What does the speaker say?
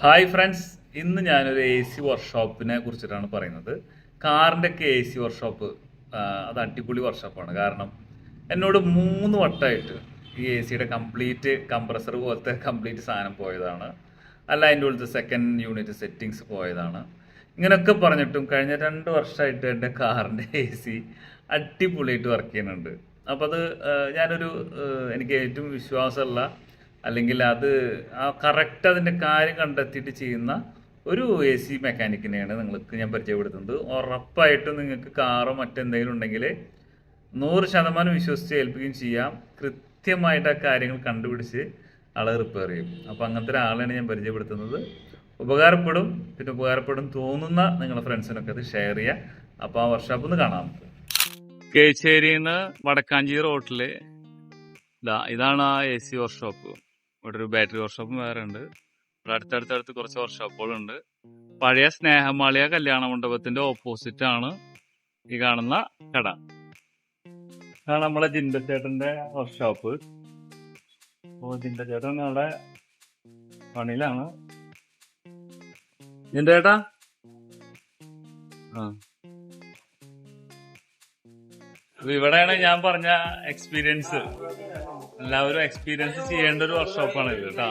Hi friends ഇന്ന് ഞാനൊരു A C വർക്ക്ഷോപ്പിനെ കുറിച്ചിട്ടാണ് പറയുന്നത്. കാറിന്റെ ഒക്കെ എ സി വർക്ക്ഷോപ്പ് അത് അടിപൊളി വർക്ക്ഷോപ്പാണ് കാരണം എന്നോട് മൂന്ന് വട്ടമായിട്ട് ഈ എ സിയുടെ കംപ്ലീറ്റ് കംപ്രസർ പോലത്തെ കംപ്ലീറ്റ് സാധനം പോയതാണ്. അല്ല അതിന്റെ ഉള്ളിലത്തെ സെക്കൻഡ് യൂണിറ്റ് സെറ്റിങ്സ് പോയതാണ്. ഇങ്ങനെയൊക്കെ പറഞ്ഞിട്ടും കഴിഞ്ഞ രണ്ട് വർഷമായിട്ട് എന്റെ കാറിന്റെ എ സി അടിപൊളിയായിട്ട് വർക്ക് ചെയ്യുന്നുണ്ട്. അപ്പോൾ അത് ഞാനൊരു എനിക്ക് ഏറ്റവും വിശ്വാസമുള്ള അല്ലെങ്കിൽ അത് ആ കറക്റ്റ് അതിന്റെ കാര്യം കണ്ടെത്തിയിട്ട് ചെയ്യുന്ന ഒരു എ സി മെക്കാനിക്കിനെയാണ് നിങ്ങൾക്ക് ഞാൻ പരിചയപ്പെടുത്തുന്നത്. ഉറപ്പായിട്ടും നിങ്ങൾക്ക് കാറോ മറ്റെന്തെങ്കിലും ഉണ്ടെങ്കിൽ നൂറ് ശതമാനം വിശ്വസിച്ച് ഏൽപ്പിക്കുകയും ചെയ്യാം. കൃത്യമായിട്ട് ആ കാര്യങ്ങൾ കണ്ടുപിടിച്ച് ആളെ റിപ്പയർ ചെയ്യും. അപ്പോൾ അങ്ങനത്തെ ഒരാളെയാണ് ഞാൻ പരിചയപ്പെടുത്തുന്നത്. ഉപകാരപ്പെടും. പിന്നെ ഉപകാരപ്പെടും തോന്നുന്ന നിങ്ങളുടെ ഫ്രണ്ട്സിനൊക്കെ അത് ഷെയർ ചെയ്യുക. അപ്പോൾ ആ വർക്ക്ഷോപ്പ് ഒന്ന് കാണാം. നമുക്ക് കേച്ചേരിയിൽ നിന്ന് വടക്കാഞ്ചി റോട്ടിൽ ഇതാ ഇതാണ് ആ എ സി വർക്ക്ഷോപ്പ് ഇവിടെ ഒരു ബാറ്ററി വർക്ക്ഷോപ്പും വേറെ ഉണ്ട്. ഇവിടെ അടുത്തടുത്തടുത്ത് കുറച്ച് വർക്ക്ഷോപ്പുകളുണ്ട് പഴയ സ്നേഹമാളിയ കല്യാണ മണ്ഡപത്തിന്റെ ഓപ്പോസിറ്റ് ആണ് ഈ കാണുന്ന കട. ഇതാണ് നമ്മളെ ജിന്തച്ചേട്ടന്റെ വർക്ക്ഷോപ്പ് അപ്പോ ജിന്തച്ചേട്ടൻ അവിടെ പണിയിലാണ്. ജിൻഡേട്ടാ ആ. അപ്പൊ ഇവിടെയാണ് ഞാൻ പറഞ്ഞ എക്സ്പീരിയൻസ് എല്ലാവരും എക്സ്പീരിയൻസ് ചെയ്യേണ്ട ഒരു വർക്ക്ഷോപ്പാണ് ഇത് കേട്ടോ.